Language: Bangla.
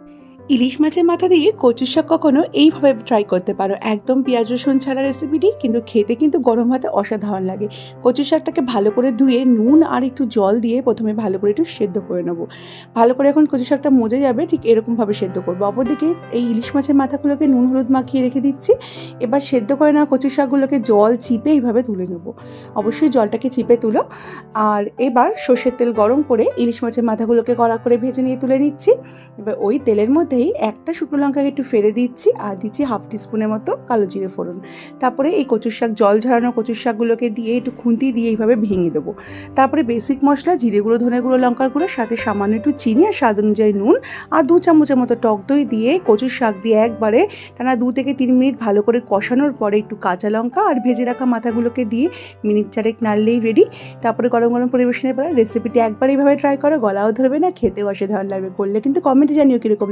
Okay. ইলিশ মাছের মাথা দিয়ে কচুর শাক কখনো এইভাবে ট্রাই করতে পারো। একদম পেঁয়াজ, রসুন ছাড়া রেসিপিটি কিন্তু খেতে কিন্তু গরম ভাতে অসাধারণ লাগে। কচু শাকটাকে ভালো করে ধুয়ে নুন আর একটু জল দিয়ে প্রথমে ভালো করে একটু সেদ্ধ করে নেব। ভালো করে এখন কচু শাকটা মজে যাবে, ঠিক এরকমভাবে সেদ্ধ করব। অপরদিকে এই ইলিশ মাছের মাথাগুলোকে নুন, হলুদ মাখিয়ে রেখে দিচ্ছি। এবার সেদ্ধ করে নেওয়া কচু শাকগুলোকে জল চিপে এইভাবে তুলে নেব। অবশ্যই জলটাকে চিপে তুলো। আর এবার সর্ষের তেল গরম করে ইলিশ মাছের মাথাগুলোকে কড়া করে ভেজে নিয়ে তুলে নিচ্ছি। এবার ওই তেলের মধ্যেই একটা শুকনো লঙ্কাকে একটু ফেলে দিচ্ছি আর দিচ্ছি হাফ টিস্পুনের মতো কালো জিরে ফোড়ন। তারপরে এই কচুর শাক, জল ঝরানো কচুর শাকগুলোকে দিয়ে একটু খুন্তি দিয়ে এইভাবে ভেঙে দেবো। তারপরে বেসিক মশলা, জিরে গুঁড়ো, ধনে গুঁড়ো, লঙ্কার গুঁড়ো, সাথে সামান্য একটু চিনি আর স্বাদ অনুযায়ী নুন আর দু চামচের মতো টক দই দিয়ে কচুর শাক দিয়ে একবারে টানা দু থেকে তিন মিনিট ভালো করে কষানোর পরে একটু কাঁচা লঙ্কা আর ভেজে রাখা মাথাগুলোকে দিয়ে মিনিট চারেক নাড়লেই রেডি তারপরে গরম গরম পরিবেশনের পরে রেসিপিটি একবার এইভাবে ট্রাই করো, গলাও ধরবে না, খেতেও অসাধারণ লাগবে। করলে কিন্তু কমেন্টে জানিও কীরকম